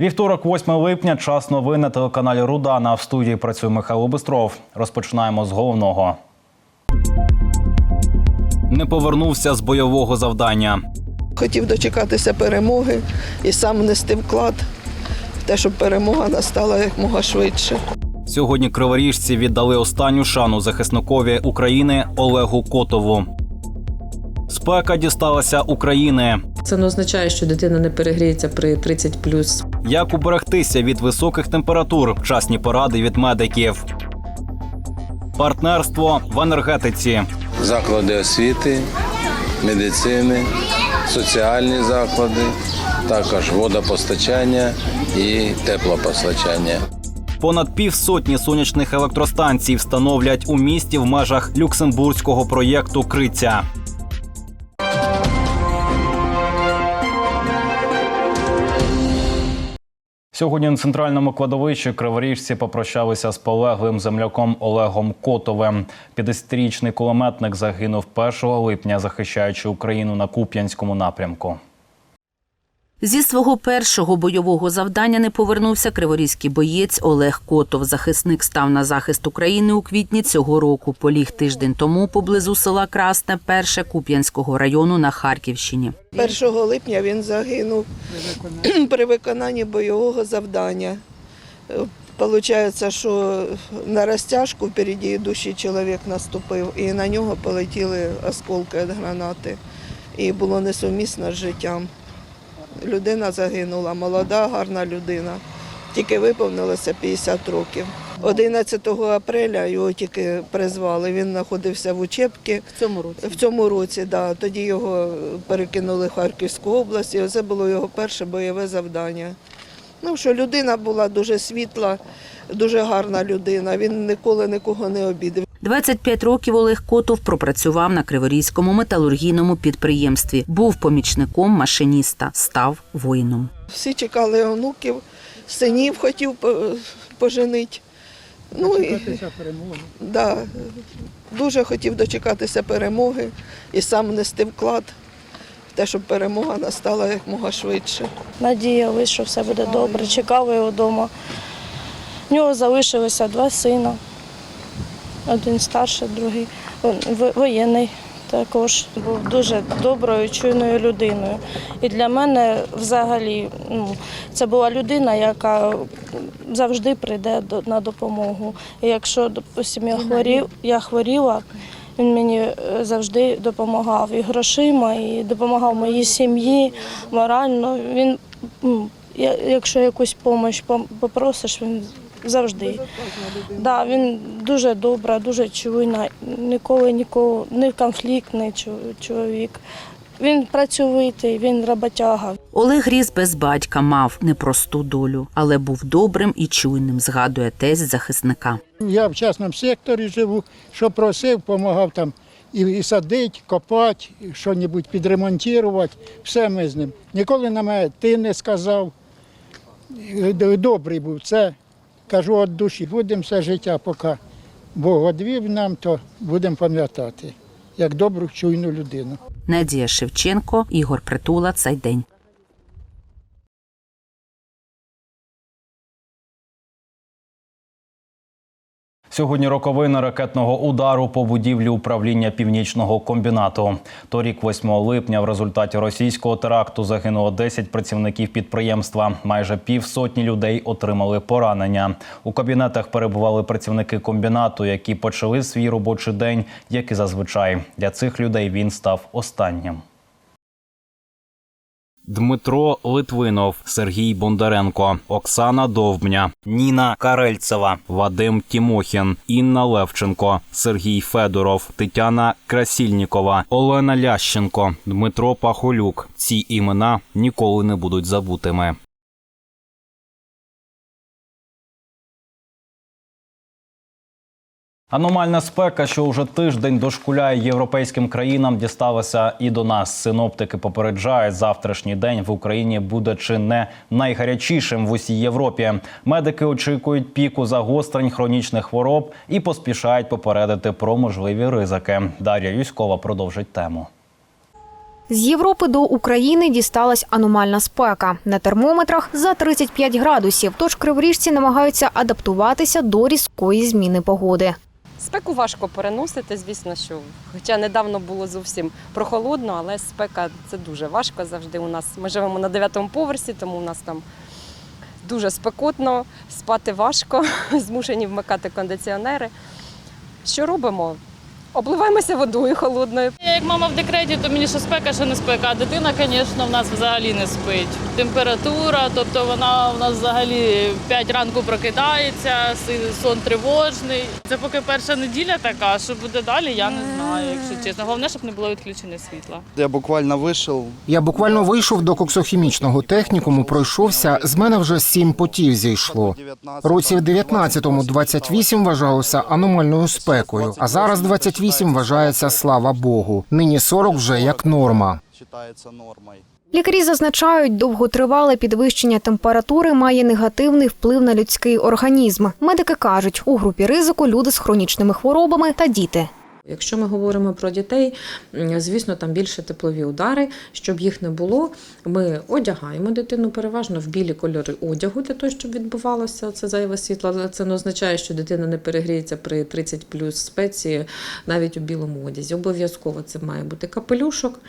Вівторок, 8 липня, час новин на телеканалі Рудана. В студії працює Михайло Бистров. Розпочинаємо з головного. Не повернувся з бойового завдання. Хотів дочекатися перемоги і сам нести вклад в те, щоб перемога настала якмога швидше. Сьогодні криворіжці віддали останню шану захисникові України Олегу Котову. Спека дісталася України. Це не означає, що дитина не перегріється при 30 Як уберегтися від високих температур? Вчасні поради від медиків. Партнерство в енергетиці. заклади освіти, медицини, соціальні заклади, також водопостачання і теплопостачання. Понад півсотні сонячних електростанцій встановлять у місті в межах люксембурзького проєкту Криця. Сьогодні на центральному кладовищі криворіжці попрощалися з полеглим земляком Олегом Котовим. 50-річний кулеметник загинув 1 липня, захищаючи Україну на Куп'янському напрямку. Зі свого першого бойового завдання не повернувся криворізький боєць Олег Котов. Захисник став на захист України у квітні цього року. Поліг тиждень тому поблизу села Красне, перше Куп'янського району на Харківщині. 1 липня він загинув при виконанні бойового завдання. Получається, що на розтяжку впереді йдущий чоловік наступив, і на нього полетіли осколки від гранати. І було несумісно з життям. Людина загинула, молода, гарна людина. Тільки виповнилося 50 років. 11 апреля його тільки призвали. Він знаходився в учебці. В цьому році В цьому році, да. Тоді його перекинули в Харківську область, і це було його перше бойове завдання. Ну, що людина була дуже світла, дуже гарна людина. Він ніколи нікого не обідав. 25 років Олег Котов пропрацював на Криворізькому металургійному підприємстві. Був помічником машиніста, став воїном. Всі чекали онуків, синів хотів поженити. Ну, і, да, дуже хотів дочекатися перемоги і сам нести вклад в те, щоб перемога настала якмога швидше. Надіялись, що все буде добре. Чекали його вдома. У нього залишилося два сина. Один старший, другий воєнний також. Був дуже доброю, чуйною людиною. І для мене взагалі ну, це була людина, яка завжди прийде на допомогу. І якщо, допустим, я, хворів, я хворіла, він мені е, завжди допомагав і грошима, і допомагав моїй сім'ї морально. Він, якщо якусь допомогу попросиш, він завжди. Да, він дуже добра, дуже чуйна, ніколи нікого, не конфліктний чоловік. Він працьовитий, він роботяга. Олег ріс без батька, мав непросту долю, але був добрим і чуйним, згадує тесть захисника. Я в частному секторі живу, що просив, допомагав там і, і садити, копати, що-небудь підремонтувати. Все ми з ним. Ніколи на мене ти не сказав. Добрий був. Це кажу від душі, будемо все життя, поки Бог одвів нам, то будемо пам'ятати, як добру, чуйну людину. Надія Шевченко, Ігор Притула. Цей день. Сьогодні роковина ракетного удару по будівлі управління північного комбінату. Торік, 8 липня, в результаті російського теракту загинуло 10 працівників підприємства. Майже півсотні людей отримали поранення. У кабінетах перебували працівники комбінату, які почали свій робочий день, як і зазвичай. Для цих людей він став останнім. Дмитро Литвинов, Сергій Бондаренко, Оксана Довбня, Ніна Карельцева, Вадим Тімохін, Інна Левченко, Сергій Федоров, Тетяна Красільнікова, Олена Лященко, Дмитро Пахолюк. Ці імена ніколи не будуть забутими. Аномальна спека, що уже тиждень дошкуляє європейським країнам, дісталася і до нас. Синоптики попереджають, завтрашній день в Україні буде чи не найгарячішим в усій Європі. Медики очікують піку загострень хронічних хвороб і поспішають попередити про можливі ризики. Дар'я Юськова продовжить тему. З Європи до України дісталась аномальна спека. На термометрах за 35 градусів. Тож криворіжці намагаються адаптуватися до різкої зміни погоди. Спеку важко переносити, звісно, що хоча недавно було зовсім прохолодно, але спека це дуже важко завжди. У нас ми живемо на дев'ятому поверсі, тому у нас там дуже спекотно, спати важко, змушені вмикати кондиціонери. Що робимо? Обливаємося водою холодною. Я як мама в декреті, то мені що спека, що не спека. А дитина, звісно, в нас взагалі не спить. Температура, тобто вона в нас взагалі в 5 ранку прокидається, сон тривожний. Це поки перша неділя така. Що буде далі, я не знаю, якщо чесно. Головне, щоб не було відключення світла. Я буквально вийшов. Я буквально вийшов до коксохімічного технікуму, пройшовся. З мене вже сім потів зійшло. Років 19-му 28 вважалося аномальною спекою, а зараз 28 вважається слава Богу. Нині 40 вже як норма. Лікарі зазначають, довготривале підвищення температури має негативний вплив на людський організм. Медики кажуть, у групі ризику люди з хронічними хворобами та діти. Якщо ми говоримо про дітей, звісно, там більше теплові удари. Щоб їх не було, ми одягаємо дитину переважно в білі кольори одягу для того, щоб відбувалося це зайве світло. Але це не означає, що дитина не перегріється при 30 плюс спеції навіть у білому одязі. Обов'язково це має бути капелюшок.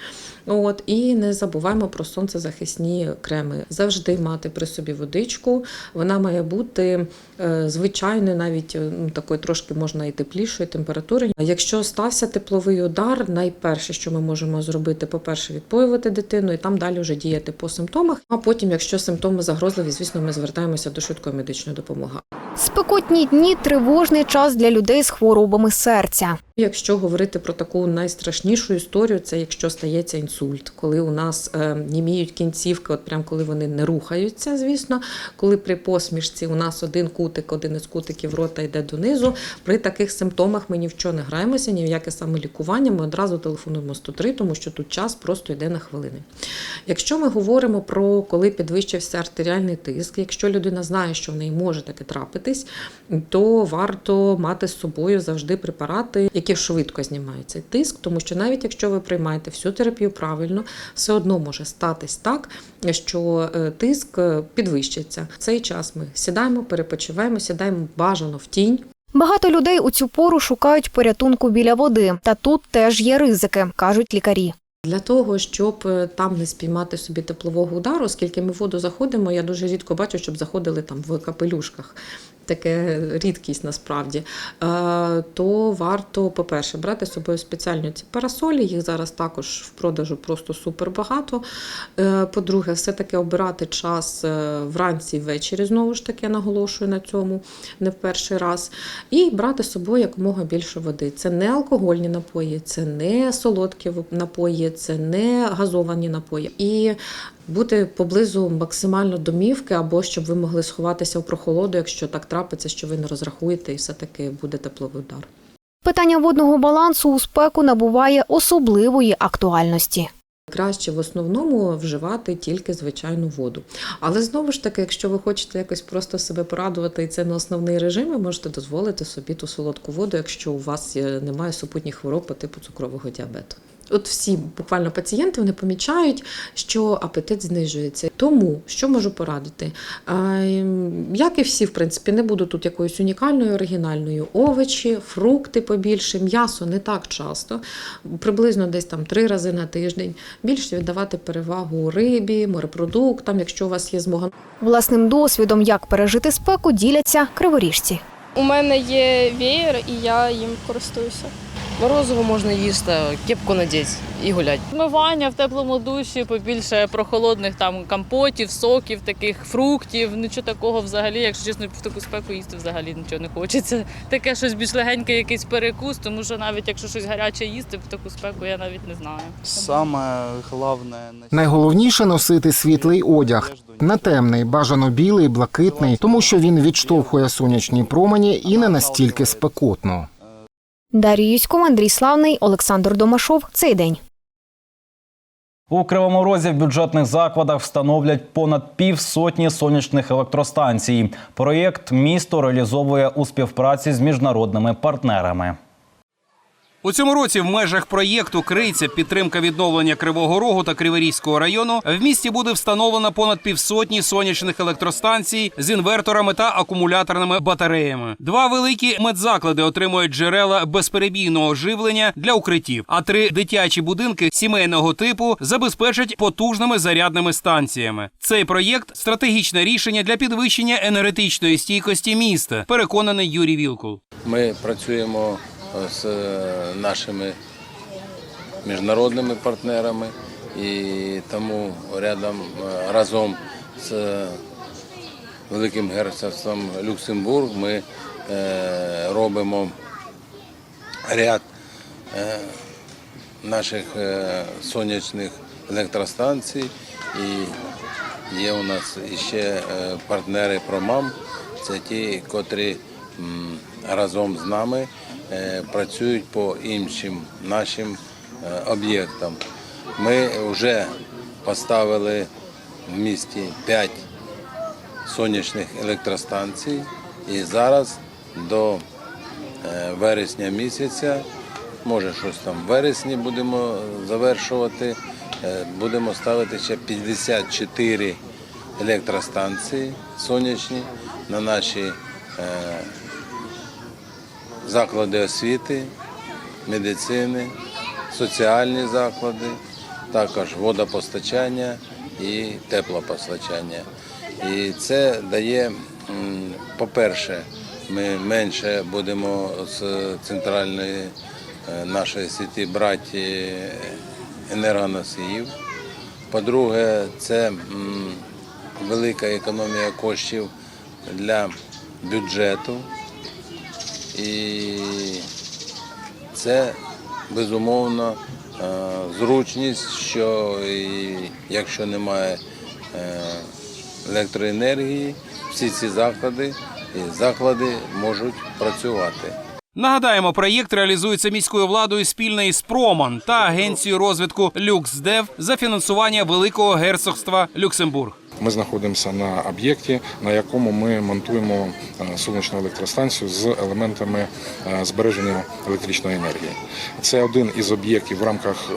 От і не забуваємо про сонцезахисні креми. Завжди мати при собі водичку. Вона має бути е, звичайною, навіть ну, такої трошки можна і теплішої температури. Якщо стався тепловий удар, найперше, що ми можемо зробити, по-перше, відпоювати дитину і там далі вже діяти по симптомах. А потім, якщо симптоми загрозливі, звісно, ми звертаємося до швидкої медичної допомоги. Спекотні дні тривожний час для людей з хворобами серця. Якщо говорити про таку найстрашнішу історію, це якщо стається інсульт, коли у нас е, німіють кінцівки, от прям коли вони не рухаються, звісно, коли при посмішці у нас один кутик, один із кутиків рота йде донизу. При таких симптомах ми ні в що не граємося, ні в яке саме лікування. Ми одразу телефонуємо 103, тому що тут час просто йде на хвилини. Якщо ми говоримо про коли підвищився артеріальний тиск, якщо людина знає, що в неї може таке трапитись, то варто мати з собою завжди препарати, які швидко знімають цей тиск, тому що навіть якщо ви приймаєте всю терапію правильно, все одно може статись так, що е, тиск е, підвищиться. В цей час ми сідаємо, перепочиваємо, сідаємо бажано в тінь. Багато людей у цю пору шукають порятунку біля води, та тут теж є ризики, кажуть лікарі. Для того, щоб е, там не спіймати собі теплового удару, оскільки ми в воду заходимо, я дуже рідко бачу, щоб заходили там в капелюшках. Таке рідкість насправді. Е, То варто, по-перше, брати з собою спеціальні ці парасолі. Їх зараз також в продажу просто супер багато. Е, По-друге, все-таки обирати час е, вранці ввечері, знову ж таки, я наголошую на цьому не в перший раз. І брати з собою якомога більше води. Це не алкогольні напої, це не солодкі напої, це не газовані напої. І бути поблизу максимально домівки, або щоб ви могли сховатися в прохолоду, якщо так трапиться, що ви не розрахуєте, і все-таки буде тепловий удар. Питання водного балансу у спеку набуває особливої актуальності. Краще в основному вживати тільки звичайну воду. Але знову ж таки, якщо ви хочете якось просто себе порадувати, і це не основний режим, ви можете дозволити собі ту солодку воду, якщо у вас немає супутніх хвороб по типу цукрового діабету. От всі буквально пацієнти вони помічають, що апетит знижується. Тому що можу порадити? Ем, Як і всі, в принципі, не буду тут якоюсь унікальною, оригінальною. Овочі, фрукти побільше, м'ясо не так часто, приблизно десь там три рази на тиждень. Більше віддавати перевагу рибі, морепродуктам, якщо у вас є змога. Власним досвідом, як пережити спеку, діляться криворіжці. У мене є веєр, і я їм користуюся. Морозиво можна їсти, кепку надіти і гуляти. Вмивання в теплому душі, побільше прохолодних там компотів, соків, таких фруктів. Нічого такого взагалі, якщо чесно, в таку спеку їсти взагалі нічого не хочеться. Таке щось більш легеньке, якийсь перекус, тому що навіть якщо щось гаряче їсти, в таку спеку я навіть не знаю. Саме головне Найголовніше носити світлий одяг. Не темний, бажано білий, блакитний, тому що він відштовхує сонячні промені і не настільки спекотно. Дар'я Юськов, Андрій Славний, Олександр Домашов. Цей день. У Кривому Розі в бюджетних закладах встановлять понад півсотні сонячних електростанцій. Проєкт місто реалізовує у співпраці з міжнародними партнерами. У цьому році в межах проєкту Криця підтримка відновлення Кривого Рогу та Криворізького району в місті буде встановлено понад півсотні сонячних електростанцій з інверторами та акумуляторними батареями. Два великі медзаклади отримують джерела безперебійного живлення для укриттів, а три дитячі будинки сімейного типу забезпечать потужними зарядними станціями. Цей проєкт стратегічне рішення для підвищення енергетичної стійкості міста. Переконаний Юрій Вілкул. Ми працюємо з е, нашими міжнародними партнерами. І тому рядом е, разом з е, Великим герцогством Люксембург ми е, робимо ряд е, наших е, сонячних електростанцій. І є у нас ще е, партнери Промам, це ті, котрі разом з нами е, працюють по іншим нашим е, об'єктам. Ми вже поставили в місті 5 сонячних електростанцій і зараз до е, вересня місяця, може щось там в вересні будемо завершувати, е, будемо ставити ще 54 електростанції сонячні на наші е, заклади освіти, медицини, соціальні заклади, також водопостачання і теплопостачання. І це дає, по-перше, ми менше будемо з центральної е, нашої сіті брати енергоносіїв. По-друге, це велика економія коштів для бюджету. І це безумовно е, зручність, що і якщо немає е, електроенергії, всі ці заклади і заклади можуть працювати. Нагадаємо, проєкт реалізується міською владою спільно із Проман та агенцією розвитку Люксдев за фінансування Великого герцогства Люксембург. Ми знаходимося на об'єкті, на якому ми монтуємо е, сонячну електростанцію з елементами е, збереження електричної енергії. Це один із об'єктів в рамках е,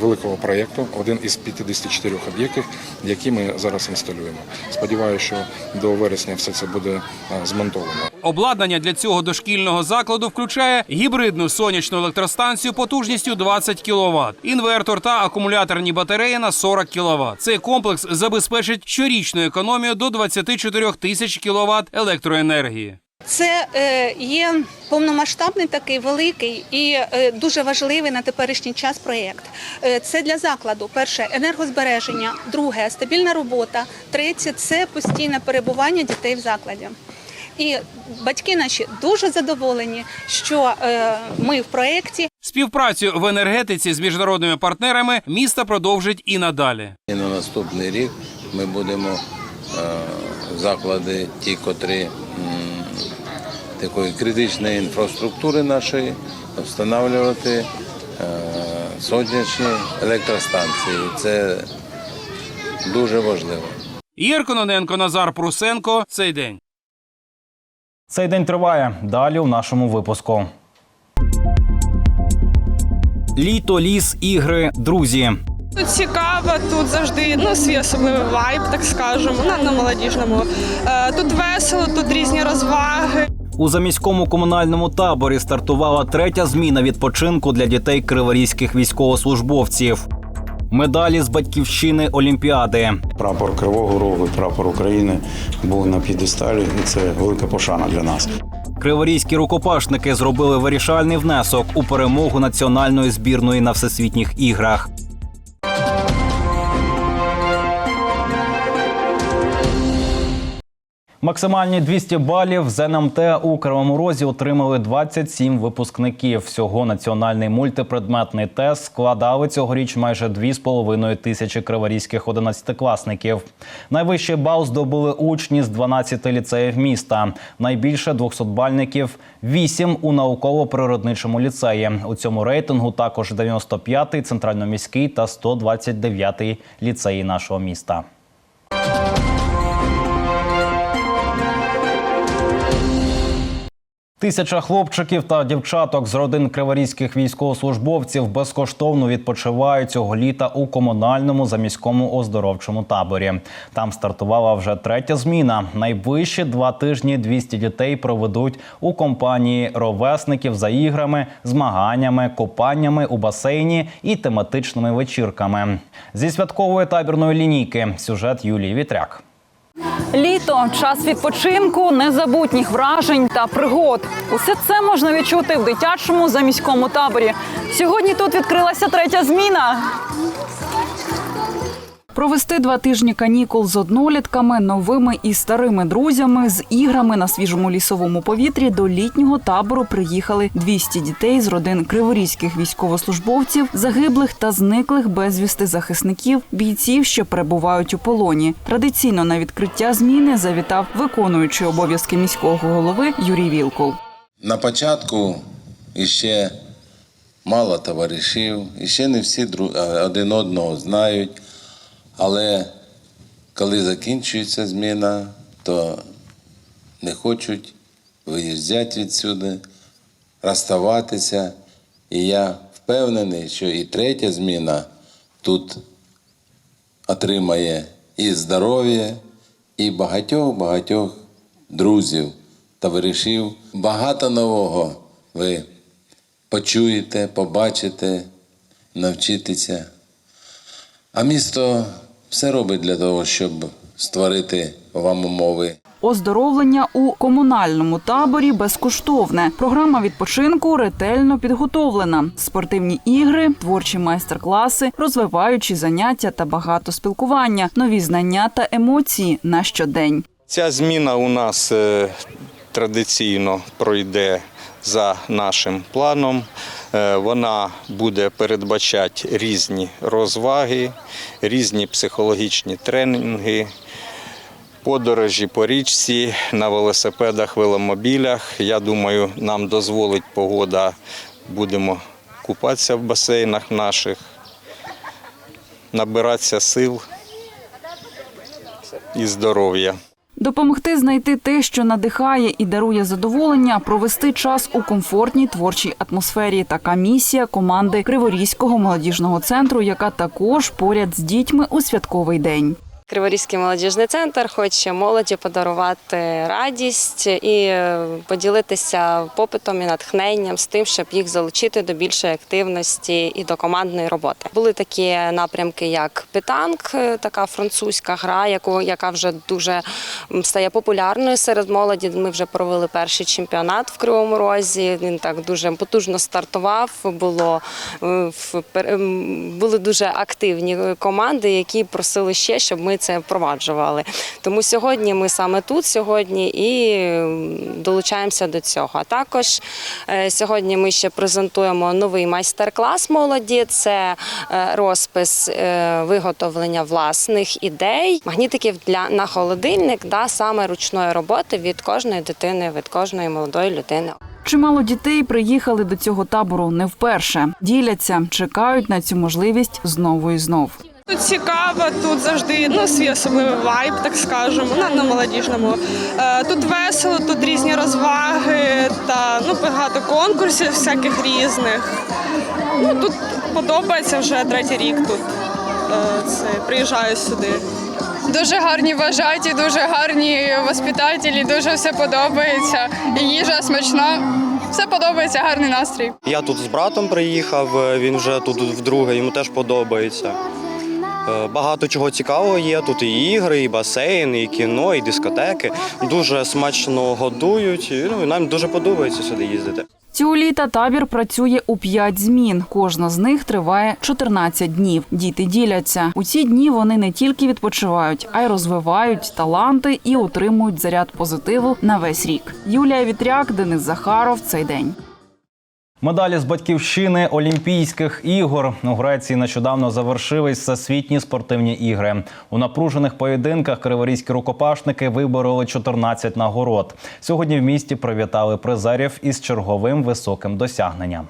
великого проєкту, один із 54 об'єктів, які ми зараз інсталюємо. Сподіваюся, що до вересня все це буде е, змонтовано. Обладнання для цього дошкільного закладу включає гібридну сонячну електростанцію потужністю 20 кВт, інвертор та акумуляторні батареї на 40 кВт. Цей комплекс забезпечить щорічну економію до 24 тисяч кВт електроенергії. Це е, є повномасштабний такий великий і е, дуже важливий на теперішній час проєкт. Е, Це для закладу перше енергозбереження, друге стабільна робота, третє це постійне перебування дітей в закладі. І батьки наші дуже задоволені, що е, ми в проєкті Співпрацю в енергетиці з міжнародними партнерами місто продовжить і надалі. І на наступний рік ми будемо е, заклади, ті, котрі такої критичної інфраструктури нашої, встановлювати е, сонячні електростанції. Це дуже важливо. Ігор Кононенко, Назар Прусенко. Цей день. Цей день триває. Далі у нашому випуску. Літо, ліс, ігри, друзі. Тут цікаво, тут завжди ну, свій особливий вайб, так скажемо, на, на молодіжному. Е, тут весело, тут різні розваги. У заміському комунальному таборі стартувала третя зміна відпочинку для дітей криворізьких військовослужбовців. Медалі з батьківщини Олімпіади. Прапор Кривого Рогу, прапор України був на п'єдесталі, і це велика пошана для нас. Криворізькі рукопашники зробили вирішальний внесок у перемогу національної збірної на всесвітніх іграх. Максимальні 200 балів з НМТ у Кривому Розі отримали 27 випускників. Всього національний мультипредметний тест складали цьогоріч майже 2,5 тисячі криворізьких одинадцятикласників. Найвищий бал здобули учні з 12 ліцеїв міста. Найбільше 200-бальників – 8 у науково-природничому ліцеї. У цьому рейтингу також 95-й центральноміський та 129-й ліцеї нашого міста. Тисяча хлопчиків та дівчаток з родин криворізьких військовослужбовців безкоштовно відпочивають цього літа у комунальному заміському оздоровчому таборі. Там стартувала вже третя зміна. Найближчі два тижні 200 дітей проведуть у компанії ровесників за іграми, змаганнями, купаннями у басейні і тематичними вечірками. Зі святкової табірної лінійки сюжет Юлії Вітряк. Літо час відпочинку, незабутніх вражень та пригод. Усе це можна відчути в дитячому заміському таборі. Сьогодні тут відкрилася третя зміна. Провести два тижні канікул з однолітками, новими і старими друзями, з іграми на свіжому лісовому повітрі до літнього табору приїхали 200 дітей з родин криворізьких військовослужбовців, загиблих та зниклих безвісти захисників, бійців, що перебувають у полоні. Традиційно на відкриття зміни завітав виконуючий обов'язки міського голови Юрій Вілкул. На початку іще мало товаришів, іще не всі е, один одного знають. Але коли закінчується зміна, то не хочуть виїжджати відсюди, розставатися. І я впевнений, що і третя зміна тут отримає і здоров'я, і багатьох-багатьох друзів, товаришів. Багато нового ви почуєте, побачите, навчитеся. А місто все робить для того, щоб створити вам умови. Оздоровлення у комунальному таборі безкоштовне. Програма відпочинку ретельно підготовлена. Спортивні ігри, творчі майстер-класи, розвиваючі заняття та багато спілкування, нові знання та емоції на щодень. Ця зміна у нас е, традиційно пройде за нашим планом. Е, Вона буде передбачати різні розваги, різні психологічні тренінги, подорожі по річці на велосипедах, веломобілях. Я думаю, нам дозволить погода, будемо купатися в басейнах наших, набиратися сил і здоров'я. Допомогти знайти те, що надихає і дарує задоволення, провести час у комфортній творчій атмосфері. Така місія команди Криворізького молодіжного центру, яка також поряд з дітьми у святковий день. Криворізький молодіжний центр хоче молоді подарувати радість і е, поділитися попитом і натхненням з тим, щоб їх залучити до більшої активності і до командної роботи. Були такі напрямки, як питанк, е, така французька гра, яку яка вже дуже стає популярною серед молоді. Ми вже провели перший чемпіонат в Кривому Розі. Він так дуже потужно стартував. Було е, були дуже активні команди, які просили ще, щоб ми це впроваджували. Тому сьогодні ми саме тут сьогодні і долучаємося до цього. А також е, сьогодні ми ще презентуємо новий майстер-клас молоді. Це е, розпис е, виготовлення власних ідей, магнітиків для на холодильник, да, саме ручної роботи від кожної дитини, від кожної молодої людини. Чимало дітей приїхали до цього табору не вперше. Діляться, чекають на цю можливість знову і знов. Тут цікаво, тут завжди ну, свій особливий вайб, так скажемо, на, на молодіжному. Е, тут весело, тут різні розваги та ну, багато конкурсів всяких різних. Ну, тут подобається вже третій рік тут. Е, це, приїжджаю сюди. Дуже гарні вважаті, дуже гарні воспитателі, дуже все подобається. І їжа смачна. Все подобається, гарний настрій. Я тут з братом приїхав, е, він вже тут вдруге, йому теж подобається. Е, Багато чого цікавого є. Тут і ігри, і басейн, і кіно, і дискотеки. Дуже смачно годують. Ну, і нам дуже подобається сюди їздити. Цього літа табір працює у п'ять змін. Кожна з них триває 14 днів. Діти діляться. У ці дні вони не тільки відпочивають, а й розвивають таланти і отримують заряд позитиву на весь рік. Юлія Вітряк, Денис Захаров. Цей день. Медалі з батьківщини Олімпійських ігор у Греції нещодавно завершились всесвітні спортивні ігри. У напружених поєдинках криворізькі рукопашники вибороли 14 нагород. Сьогодні в місті привітали призерів із черговим високим досягненням.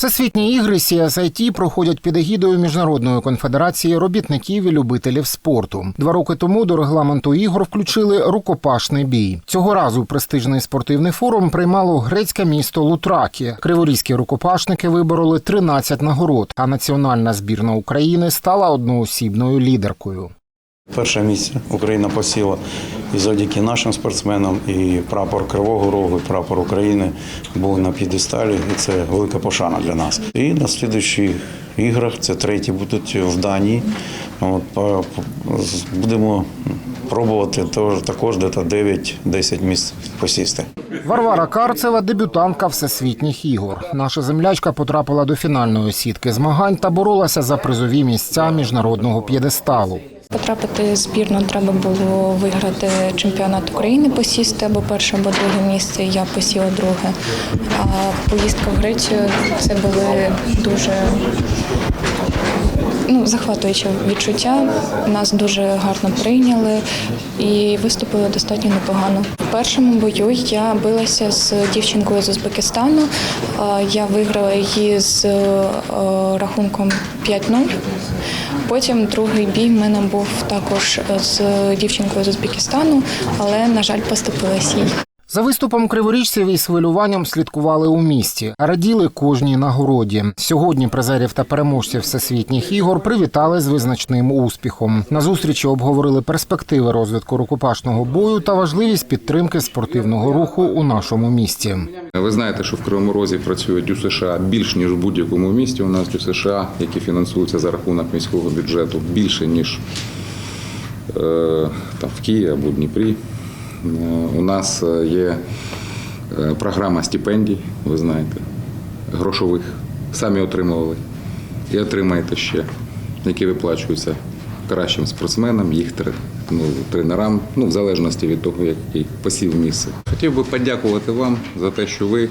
Всесвітні ігри CSIT проходять під егідою Міжнародної конфедерації робітників і любителів спорту. Два роки тому до регламенту ігор включили рукопашний бій. Цього разу престижний спортивний форум приймало грецьке місто Лутракі. Криворізькі рукопашники вибороли 13 нагород, а національна збірна України стала одноосібною лідеркою. Перше місце Україна посіла і завдяки нашим спортсменам, і прапор Кривого Рогу, і прапор України був на п'єдесталі, і це велика пошана для нас. І на слідуючих іграх, це треті будуть в Данії. От, будемо пробувати також десь 9-10 місць посісти. Варвара Карцева дебютантка всесвітніх ігор. Наша землячка потрапила до фінальної сітки змагань та боролася за призові місця міжнародного п'єдесталу. Потрапити в збірну треба було виграти чемпіонат України, посісти або перше, або друге місце. Я посіла друге. А поїздка в Грецію це були дуже ну, захватуючі відчуття. Нас дуже гарно прийняли і виступили достатньо непогано. В першому бою я билася з дівчинкою з Узбекистану. Я виграла її з е, рахунком 5-0. Потім другий бій в мене був також з дівчинкою з Узбекистану, але, на жаль, поступилась їй. За виступом криворіжців із хвилюванням слідкували у місті, раділи кожній нагороді. Сьогодні призерів та переможців всесвітніх ігор привітали з визначним успіхом. На зустрічі обговорили перспективи розвитку рукопашного бою та важливість підтримки спортивного руху у нашому місті. Ви знаєте, що в Кривому Розі працюють у США більш ніж в будь-якому місті. У нас у США, які фінансуються за рахунок міського бюджету, більше ніж е, там, в Києві або Дніпрі. Е, У нас е, є е, програма стипендій, ви знаєте, грошових. Самі отримували і отримаєте ще, які виплачуються кращим спортсменам, їх ну, тренерам, ну, в залежності від того, який посів місце. Хотів би подякувати вам за те, що ви е,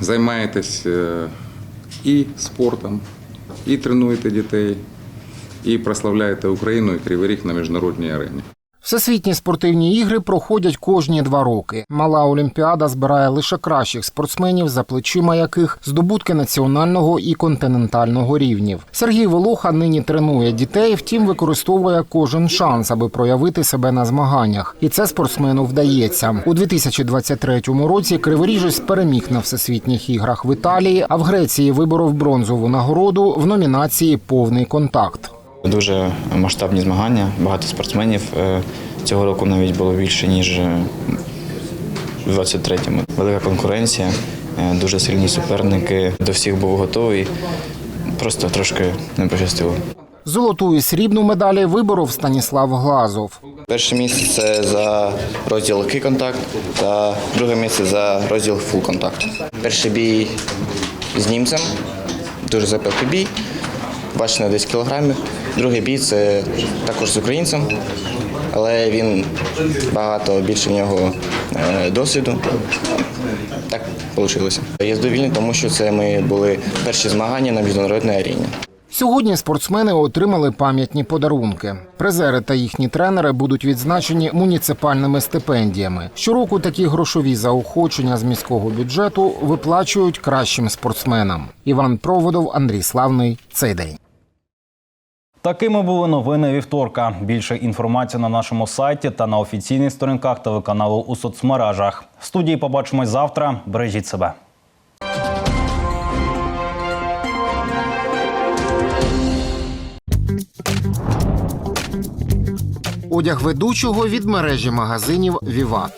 займаєтесь е, і спортом, і тренуєте дітей, і прославляєте Україну і Кривий Ріг на міжнародній арені. Всесвітні спортивні ігри проходять кожні два роки. Мала Олімпіада збирає лише кращих спортсменів, за плечима яких здобутки національного і континентального рівнів. Сергій Волоха нині тренує дітей, втім використовує кожен шанс, аби проявити себе на змаганнях. І це спортсмену вдається. У 2023 році Криворіжець переміг на всесвітніх іграх в Італії, а в Греції виборов бронзову нагороду в номінації Повний контакт. Дуже масштабні змагання, багато спортсменів. Е, Цього року навіть було більше, ніж е, в 23-му. Велика конкуренція, е, дуже сильні суперники. До всіх був готовий. Просто трошки не пощастило. Золоту і срібну медалі виборов Станіслав Глазов. Перше місце це за розділ кий контакт та друге місце за розділ фул контакт. Перший бій з німцем, дуже запеклий бій, бачите, на 10 кілограмів. Другий бій це також з українцем, але він багато більше в нього е, досвіду. Так вийшло. Я задовільний, тому що це ми були перші змагання на міжнародній арені. Сьогодні спортсмени отримали пам'ятні подарунки. Призери та їхні тренери будуть відзначені муніципальними стипендіями. Щороку такі грошові заохочення з міського бюджету виплачують кращим спортсменам. Іван Проводов, Андрій Славний. Цей день. Такими були новини вівторка. Більше інформації на нашому сайті та на офіційних сторінках телеканалу у соцмережах. В студії побачимось завтра. Бережіть себе. Одяг ведучого від мережі магазинів Віват.